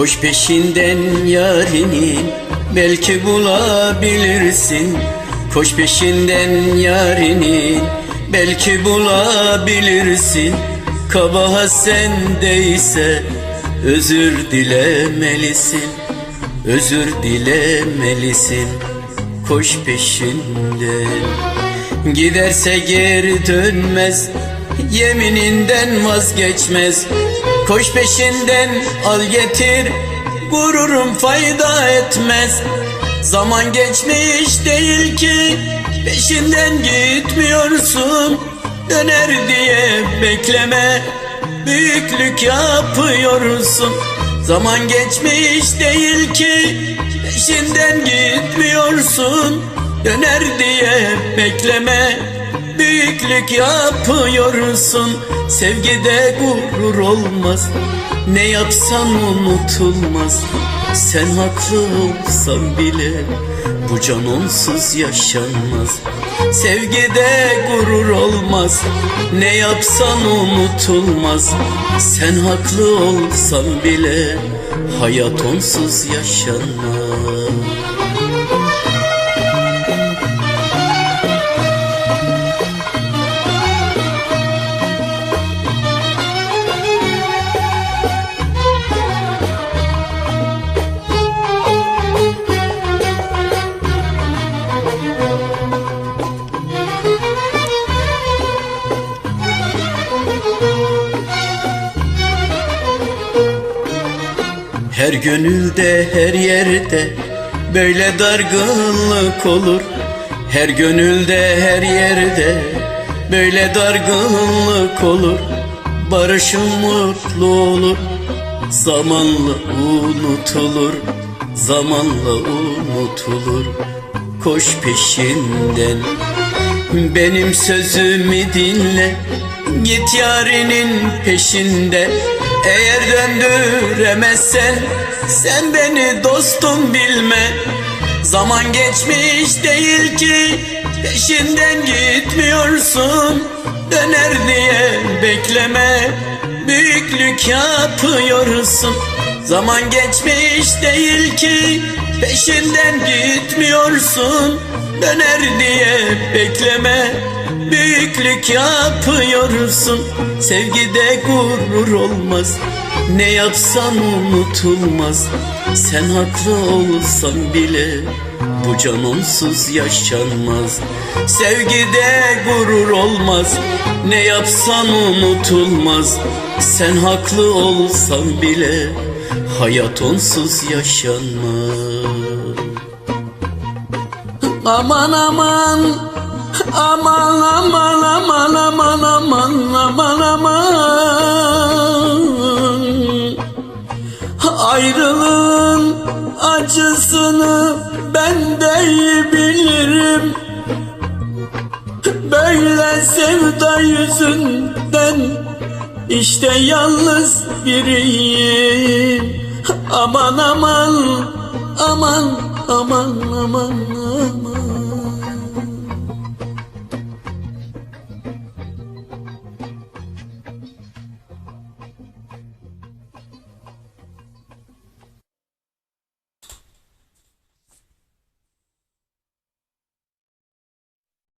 Koş peşinden yarinin belki bulabilirsin. Koş peşinden yarinin belki bulabilirsin. Kabahat sendeyse özür dilemelisin. Özür dilemelisin. Koş peşinden. Giderse geri dönmez Yemininden vazgeçmez Koş peşinden al getir. Gururum fayda etmez. Zaman geçmiş değil ki. Peşinden gitmiyorsun. Döner diye bekleme. Büyüklük yapıyorsun. Zaman geçmiş değil ki. Peşinden gitmiyorsun. Döner diye bekleme Büyüklük yapıyorsun Sevgide gurur olmaz. Ne yapsan unutulmaz Sen haklı olsan bile Bu can onsuz yaşanmaz. Sevgide gurur olmaz Ne yapsan unutulmaz. Sen haklı olsan bile Hayat onsuz yaşanmaz Her gönülde her yerde böyle dargınlık olur. Her gönülde her yerde böyle dargınlık olur. Barışın mutlu olur zamanla unutulur Zamanla unutulur. Koş peşinden benim sözümü dinle Git yarinin peşinde Eğer döndüremezsen Sen beni dostum bilme. Zaman geçmiş değil ki Peşinden gitmiyorsun. Döner diye bekleme Büyüklük yapıyorsun. Zaman geçmiş değil ki Peşinden gitmiyorsun. Döner diye bekleme Büyüklük yapıyorsun Sevgide gurur olmaz. Ne yapsan unutulmaz Sen haklı olsan bile Bu can onsuz yaşanmaz. Sevgide gurur olmaz Ne yapsan unutulmaz. Sen haklı olsan bile Hayat onsuz yaşanmaz. Aman aman Aman aman aman aman aman aman aman. Ayrılığın acısını ben de iyi bilirim Böyle sevda yüzünden işte yalnız biriyim. Aman aman aman aman aman aman